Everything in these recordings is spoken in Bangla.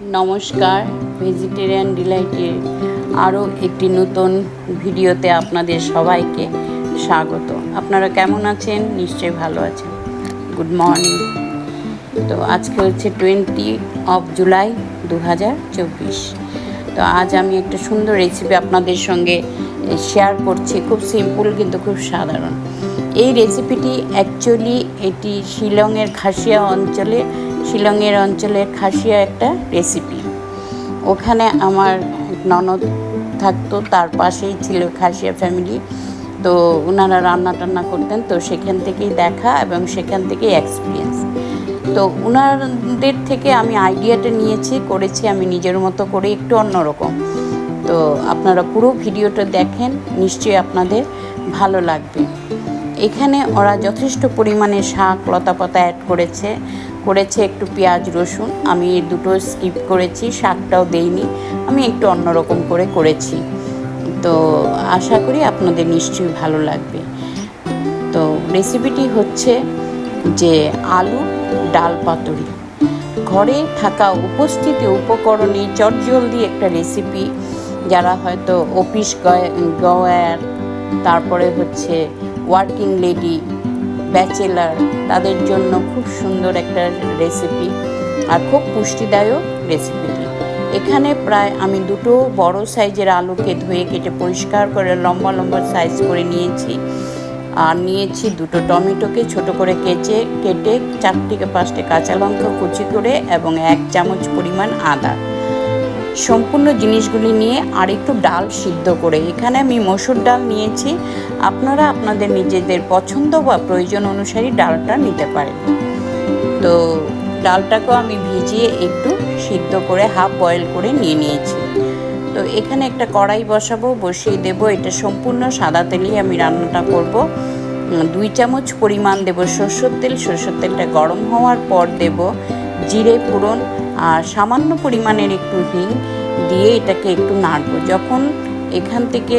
নমস্কার ভেজিটেরিয়ান ডিলাইটের আরও একটি নতুন ভিডিওতে আপনাদের সবাইকে স্বাগত। আপনারা কেমন আছেন? নিশ্চয়ই ভালো আছেন। গুড মর্নিং তো আজকে হচ্ছে টোয়েন্টি অফ জুলাই দু হাজার চব্বিশ। তো আজ আমি একটা সুন্দর রেসিপি আপনাদের সঙ্গে শেয়ার করছি। খুব সিম্পল কিন্তু খুব সাধারণ। এই রেসিপিটি অ্যাকচুয়ালি এটি শিলংয়ের খাসিয়া অঞ্চলে শিলংয়ের অঞ্চলের খাসিয়া একটা রেসিপি ওখানে আমার ননদ থাকতো, তার পাশেই ছিল খাসিয়া ফ্যামিলি তো ওনারা রান্না টান্না করতেন, তো সেখান থেকেই দেখা এবং সেখান থেকেই এক্সপিরিয়েন্স তো ওনাদের থেকে আমি আইডিয়াটা নিয়েছি, করেছি আমি নিজের মতো করে একটু অন্যরকম। তো আপনারা পুরো ভিডিওটা দেখেন, নিশ্চয়ই আপনাদের ভালো লাগবে। এখানে ওরা যথেষ্ট পরিমাণে শাক, লতাপাতা অ্যাড করেছে। করেছে একটু পেঁয়াজ, রসুন। আমি দুটো স্কিপ করেছি, শাকটাও দেইনি। আমি একটু অন্যরকম করে করেছি। তো আশা করি আপনাদের নিশ্চয়ই ভালো লাগবে। তো রেসিপিটি হচ্ছে যে আলু, ডাল পাতুরি। ঘরে থাকা উপস্থিতি উপকরণে চটজলদি একটা রেসিপি যারা হয়তো অফিস গয়ার তারপরে হচ্ছে ওয়ার্কিং লেডি ব্যাচেলার তাদের জন্য খুব সুন্দর একটা রেসিপি আর খুব পুষ্টিদায়ক রেসিপিটি এখানে প্রায় আমি দুটো বড় সাইজের আলুকে ধুয়ে কেটে পরিষ্কার করে লম্বা লম্বা সাইজ করে নিয়েছি। আর নিয়েছি দুটো টমেটোকে ছোট করে কেচে, কেটে চার থেকে পাঁচটা কাঁচা লঙ্কা কুচি করে এবং এক চামচ পরিমাণ আদা। সম্পূর্ণ জিনিসগুলি নিয়ে আর একটু ডাল সিদ্ধ করে। এখানে আমি মসুর ডাল নিয়েছি। আপনারা আপনাদের নিজেদের পছন্দ বা প্রয়োজন অনুসারী ডালটা নিতে পারেন। তো ডালটাকেও আমি ভিজিয়ে একটু সিদ্ধ করে হাফ বয়েল করে নিয়ে নিয়েছি। তো এখানে একটা কড়াই বসাবো, বসিয়ে দেব। এটা সম্পূর্ণ সাদা তেলেই আমি রান্নাটা করব। দুই চামচ পরিমাণ দেব সরষের তেল। সরষের তেলটা গরম হওয়ার পর দেব জিরে ফোড়ন আর সামান্য পরিমাণের একটু হিং দিয়ে এটাকে একটু নাড়বো। যখন এখান থেকে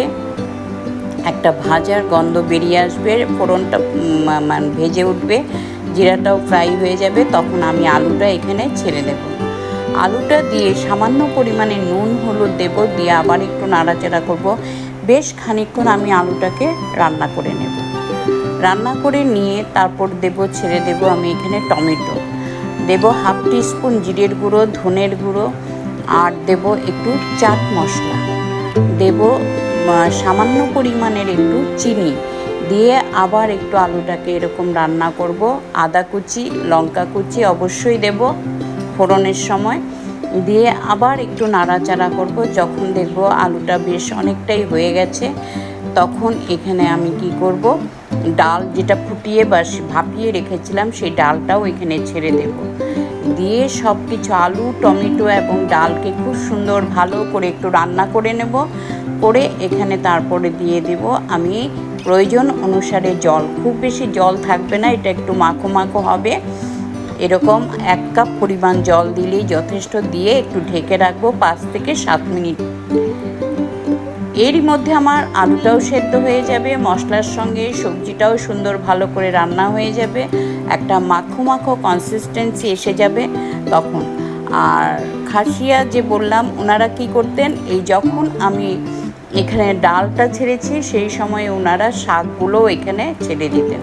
একটা ভাজার গন্ধ বেরিয়ে আসবে, ফোড়নটা মানে ভেজে উঠবে, জিরাটাও ফ্রাই হয়ে যাবে, তখন আমি আলুটা এখানে ছেড়ে দেব। আলুটা দিয়ে সামান্য পরিমাণে নুন, হলুদ দেব, দিয়ে আবার একটু নাড়াচাড়া করব। বেশ খানিকক্ষণ আমি আলুটাকে রান্না করে নেব। রান্না করে নিয়ে তারপর দেব, ছেড়ে দেব আমি এখানে টমেটো। দেব হাফ টিস্পুন জিরের গুঁড়ো, ধনের গুঁড়ো, আর দেব একটু চাট মশলা। দেব সামান্য পরিমাণের একটু চিনি। দিয়ে আবার একটু আলুটাকে এরকম রান্না করব। আদা কুচি, লঙ্কা কুচি অবশ্যই দেব ফোড়নের সময়। দিয়ে আবার একটু নাড়াচাড়া করব। যখন দেখব আলুটা বেশ অনেকটাই হয়ে গেছে, তখন এখানে আমি কি করব? ডাল যেটা ফুটিয়ে বা ভাপিয়ে রেখেছিলাম, সেই ডালটাও এখানে ছেড়ে দেব। দিয়ে সব কিছু আলু, টমেটো এবং ডালকে খুব সুন্দর ভালো করে একটু রান্না করে নেব। করে এখানে তারপরে দিয়ে দেব, আমি প্রয়োজন অনুসারে জল। খুব বেশি জল থাকবে না, এটা একটু মাখো মাখো হবে। এরকম এক কাপ পরিমাণ জল দিলেই যথেষ্ট, দিয়ে একটু ঢেকে রাখব পাঁচ থেকে সাত মিনিট। এরই মধ্যে আমার আলুটাও সেদ্ধ হয়ে যাবে, মশলার সঙ্গে সবজিটাও সুন্দর ভালো করে রান্না হয়ে যাবে, একটা মাখো মাখো কনসিস্টেন্সি এসে যাবে তখন। আর খাসিয়া যে বললাম, ওনারা কি করতেন, এই যখন আমি এখানে ডালটা ছেড়েছি, সেই সময় ওনারা শাকগুলো এখানে ছেড়ে দিতেন।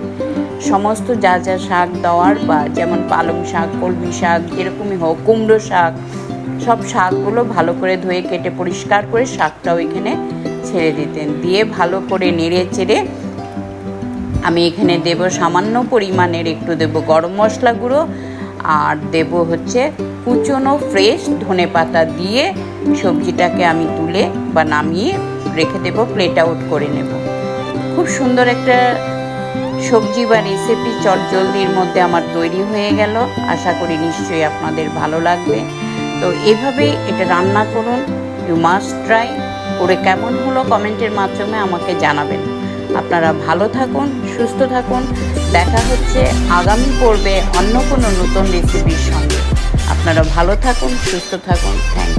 সমস্ত যা যা শাক দেওয়ার বা যেমন পালং শাক, কলমি শাক, যেরকমই হোক, কুমড়ো শাক সব শাকগুলো ভালো করে ধুয়ে কেটে পরিষ্কার করে শাকটাও এখানে ছেড়ে দিতেন। দিয়ে ভালো করে নেড়ে চেড়ে আমি এখানে দেব সামান্য পরিমাণের একটু দেব গরম মশলা গুঁড়ো আর দেব হচ্ছে কুচনো ফ্রেশ ধনে পাতা দিয়ে সবজিটাকে আমি তুলে বা নামিয়ে রেখে দেব, প্লেট আউট করে নেব। খুব সুন্দর একটা সবজি বা রেসিপি চটজলদির মধ্যে আমার তৈরি হয়ে গেল। আশা করি নিশ্চয়ই আপনাদের ভালো লাগবে। তো এভাবেই এটা রান্না করুন। ইউ মাস্ট ট্রাই করে কেমন হলো কমেন্টের মাধ্যমে আমাকে জানাবেন। আপনারা ভালো থাকুন, সুস্থ থাকুন। দেখা হচ্ছে আগামী পর্বে অন্য কোনো নতুন রেসিপির সঙ্গে। আপনারা ভালো থাকুন, সুস্থ থাকুন। থ্যাংক